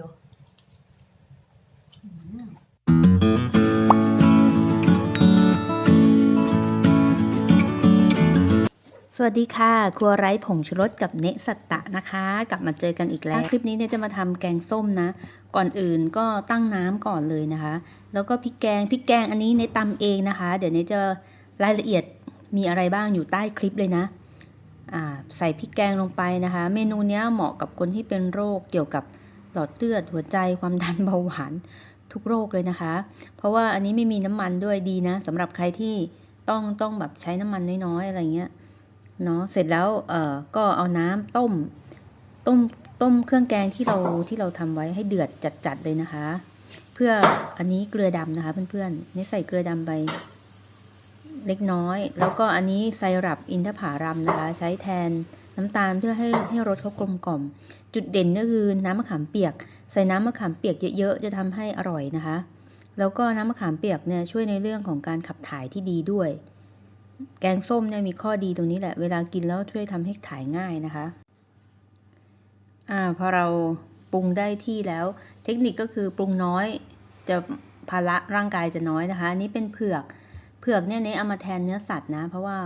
ดูอืมสวัสดีค่ะ ครัวไร้ผงชูรสกับเนะสัตตะนะคะ กลับมาเจอกันอีกแล้ว คลิปนี้เนี่ยจะมาทำแกงส้มนะ ก่อนอื่นก็ตั้งน้ำก่อนเลยนะคะ แล้วก็พริกแกงพริกแกงอันนี้เนตำเองนะคะ เดี๋ยวเนจะรายละเอียดมีอะไรบ้างอยู่ใต้คลิปเลยนะอ่าใส่พริกแกงลงไปนะคะ เมนูเนี้ยเหมาะกับคนที่เป็นโรคเกี่ยวกับห ลอดเลือด หัวใจความดันเบาหวานทุกโรคเลยนะคะ เพราะว่าอันนี้ไม่มีน้ำมันด้วยดีนะสำหรับใครที่ต้องต้องแบบใช้น้ำมันน้อยๆอะไรเงี้ยเนาะเสร็จแล้วเอ่อก็เอาน้ำต้มต้มต้มเครื่องแกงที่เราที่เราทำไว้ให้เดือดจัดๆเลยนะคะ เพื่ออันนี้เกลือดำนะคะเพื่อนๆนี่ใส่เกลือดำไปเล็กน้อย แล้วก็อันนี้ไซรัปอินทผาลัมนะคะ ใช้แทน น้ำตาลเพื่อให้ให้รสเขากลมกล่อม จุดเด่นก็คือน้ำมะขามเปียก ใส่น้ำมะขามเปียกเยอะๆจะทำให้อร่อยนะคะ แล้วก็น้ำมะขามเปียกเนี่ยช่วยในเรื่องของการขับถ่ายที่ดีด้วย แกงส้มเนี่ยมีข้อดีตรงนี้แหละ เวลากินแล้วช่วยทำให้ถ่ายง่ายนะคะอ่าพอเราปรุงได้ที่แล้ว เทคนิคก็คือปรุงน้อยจะภาระร่างกายจะน้อยนะคะนนี้เป็นเผือก เผือกเนี่ยเนเอามาแทนเนื้อสัตว์นะ เพราะว่า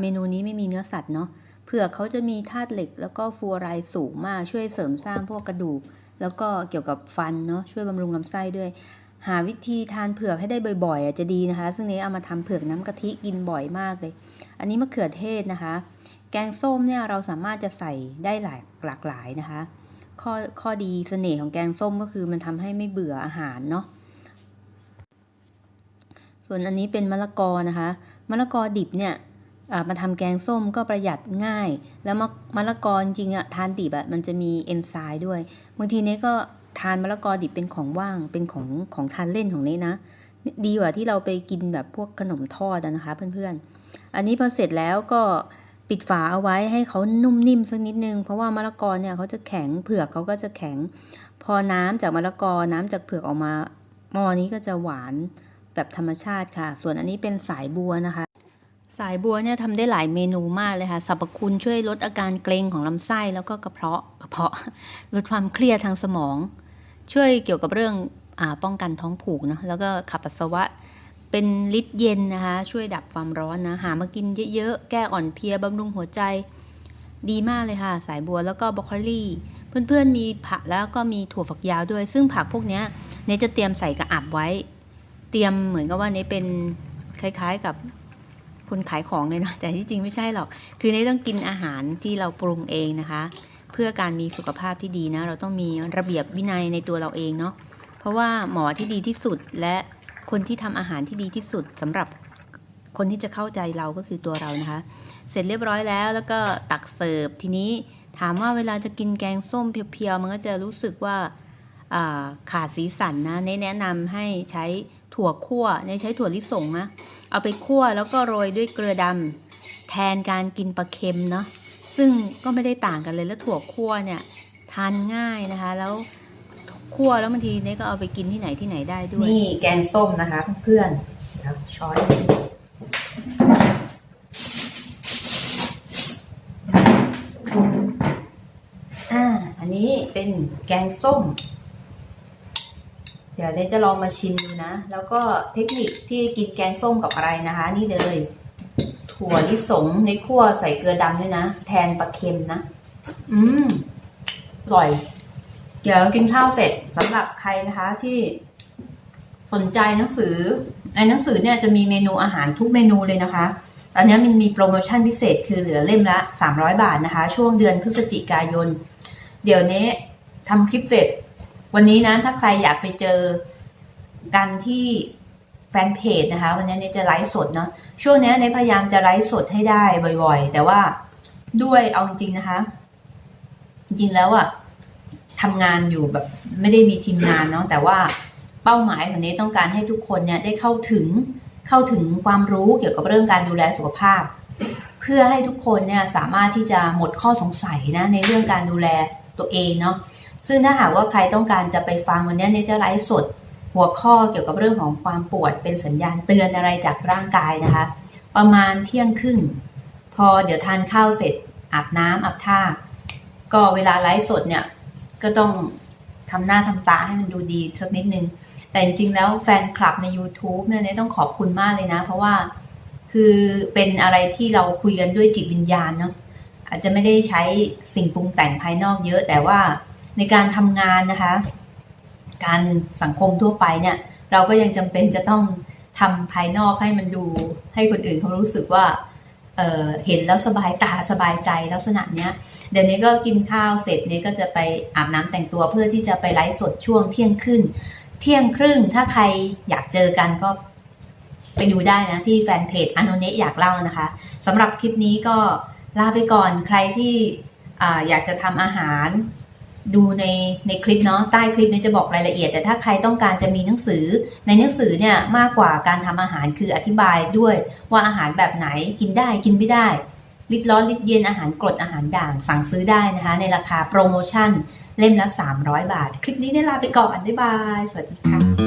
เมนูนี้ไม่มีเนื้อสัตว์เนาะ ผือกเขาจะมีธาตุเหล็กแล้วก็ฟูออไรด์สูงมากช่วยเสริมสร้างพวกกระดูก แล้วก็เกี่ยวกับฟันเนาะช่วยบำรุงลำไส้ด้วย หาวิธีทานเผือกให้ได้บ่อยๆอะจะดีนะคะ ซึ่งเนเอามาทำเผือกน้ำกะทิกินบ่อยมากเลย อันนี้มะเขือเทศนะคะ แกงส้มเนี่ยเราสามารถจะใส่ได้หลายหลากหลายนะคะ ข้อข้อดีเสน่ห์ของแกงส้มก็คือมันทำให้ไม่เบื่ออาหารเนาะส่วนอันนี้เป็นมะละกอนะคะมะละกอดิบเนี่ย มาทำแกงส้มก็ประหยัดง่าย แล้วมะมะละกอจริงอะทานดิบอะมันจะมีเอนไซม์ด้วยบางทีเนี้ก็ทานมะละกอดิบเป็นของว่างเป็นของของทานเล่นของเนี้นะดีกว่าที่เราไปกินแบบพวกขนมทอดนะคะเพื่อนๆ อันนี้พอเสร็จแล้วก็ปิดฝาเอาไว้ให้เขานุ่มนิ่มสักนิดนึง เพราะว่ามะละกอเนี่ยเขาจะแข็งเผือกเขาก็จะแข็ง พอน้ำจากมะละกอน้ำจากเผือกออกมาหม้อนี้ก็จะหวานแบบธรรมชาติค่ะ ส่วนอันนี้เป็นสายบัวนะคะ สายบัวเนี่ยทำได้หลายเมนูมากเลยค่ะ สรรพคุณช่วยลดอาการเกร็งของลำไส้แล้วก็กระเพาะกระเพาะ ลดความเครียดทางสมอง ช่วยเกี่ยวกับเรื่องอป้องกันท้องผูกนะแล้วก็ขับปัสสาวะ เป็นฤทธิ์เย็นนะคะ ช่วยดับความร้อนนะ หามากินเยอะๆ แก้อ่อนเพลียบำรุงหัวใจ ดีมากเลยค่ะ สายบัวแล้วก็บรอกโคลีเพื่อนๆมีผักแล้วก็มีถั่วฝักยาวด้วย ซึ่งผักพวกเนี้ยเนจะเตรียมใส่กระอับไว้ เตรียมเหมือนกับว่าเนเป็นคล้ายๆกับ คนขายของเลยนะแต่ที่จริงไม่ใช่หรอก คือเนยต้องกินอาหารที่เราปรุงเองนะคะ เพื่อการมีสุขภาพที่ดีนะ เราต้องมีระเบียบวินัยในตัวเราเองเนาะเพราะว่าหมอที่ดีที่สุดและคนที่ทำอาหารที่ดีที่สุดสำหรับคนที่จะเข้าใจเราก็คือตัวเรานะคะ เสร็จเรียบร้อยแล้วแล้วก็ตักเสิร์ฟทีนี้ถามว่าเวลาจะกินแกงส้มเพียวๆมันก็จะรู้สึกว่าาขาดสีสันนะเนแนะนำให้ใช้ ถั่วคั่วเนใช้ถั่วลิสงนะเอาไปคั่วแล้วก็โรยด้วยเกลือดำแทนการกินปลาเค็มเนาะซึ่งก็ไม่ได้ต่างกันเลยแล้วถั่วคั่วเนี่ยทานง่ายนะคะ แล้วคั่วแล้วบางทีเน่ก็เอาไปกินที่ไหนที่ไหนได้ด้วย นี่แกงส้มนะคะ เพื่อนๆช้อนอ่าอันนี้เป็นแกงส้ม ดี๋ยวเดจะลองมาชิมดูนะ แล้วก็เทคนิคที่กินแกงส้มกับอะไรนะคะ นี่เลย ถั่วลิสงในคั่วใส่เกลือดำด้วยนะ แทนปลาเค็มนะ อืมอร่อย เดี๋ยวกินข้าวเสร็จสำหรับใครนะคะที่สนใจหนังสือในหนังสือเนี่ยจะมีเมนูอาหารทุกเมนูเลยนะคะตอนนี้มันมีโปรโมชั่นพิเศษคือเหลือเล่มละ 300 บาทนะคะ ช่วงเดือนพฤศจิกายน เดี๋ยวนี้ทำคลิปเสร็จ วันนี้นะถ้าใครอยากไปเจอกันที่แฟนเพจนะคะ วันนี้เนี่ยจะไลฟ์สดเนาะช่วงนี้เนี่ยพยายามจะไลฟ์สดให้ได้บ่อย ๆ แต่ว่าด้วยเอาจริงๆนะคะ จริงแล้วอะทำงานอยู่แบบไม่ได้มีทีมงานเนาะแต่ว่าเป้าหมายของนี้ต้องการให้ทุกคนเนี่ยได้เข้าถึงเข้าถึงความรู้เกี่ยวกับเรื่องการดูแลสุขภาพ เพื่อให้ทุกคนเนี่ยสามารถที่จะหมดข้อสงสัยนะในเรื่องการดูแลตัวเองเนาะ ซึ่งถ้าหากว่าใครต้องการจะไปฟังวันนี้เนี่ยจะไลฟ์สด หัวข้อเกี่ยวกับเรื่องของความปวดเป็นสัญญาณเตือนอะไรจากร่างกายนะคะ ประมาณเที่ยงครึ่งพอเดี๋ยวทานข้าวเสร็จอาบน้ำอาบท่า ก็เวลาไลฟ์สดเนี่ยก็ต้องทำหน้าทำตาให้มันดูดีสักนิดนึง แต่จริงๆแล้วแฟนคลับใน YouTube เนี่ยต้องขอบคุณมากเลยนะ เพราะว่าคือเป็นอะไรที่เราคุยกันด้วยจิตวิญญาณเนาะอาจจะไม่ได้ใช้สิ่งปรุงแต่งภายนอกเยอะแต่ว่า ในการทำงานนะคะ การสังคมทั่วไปเนี่ย เราก็ยังจำเป็นจะต้องทำภายนอกให้มันดูให้คนอื่นเขารู้สึกว่าเเห็นแล้วสบายตาสบายใจลักษณะเนี้ย เดี๋ยวนี้ก็กินข้าวเสร็จเนี่ยก็จะไปอาบน้ำแต่งตัวเพื่อที่จะไปไลฟ์สดช่วงเที่ยงครึ่งเที่ยงครึ่งถ้าใครอยากเจอกันก็ไปดูได้นะที่แฟนเพจอโนเนะอยากเล่านะคะสำหรับคลิปนี้ก็ลาไปก่อนใครที่ออยากจะทำอาหาร ดูในในคลิปเนาะใต้คลิปนี้จะบอกรายละเอียด แต่ถ้าใครต้องการจะมีหนังสือ ในหนังสือเนี่ยมากกว่าการทำอาหารคืออธิบายด้วยว่าอาหารแบบไหนกินได้กินไม่ได้ลิดร้อนลิดเย็นอาหารกรดอาหารด่างสั่งซื้อได้นะคะ ในราคาโปรโมชั่นเล่มละ 300 บาท คลิปนี้ได้ลาไปก่อนบ๊ายบาย สวัสดีค่ะ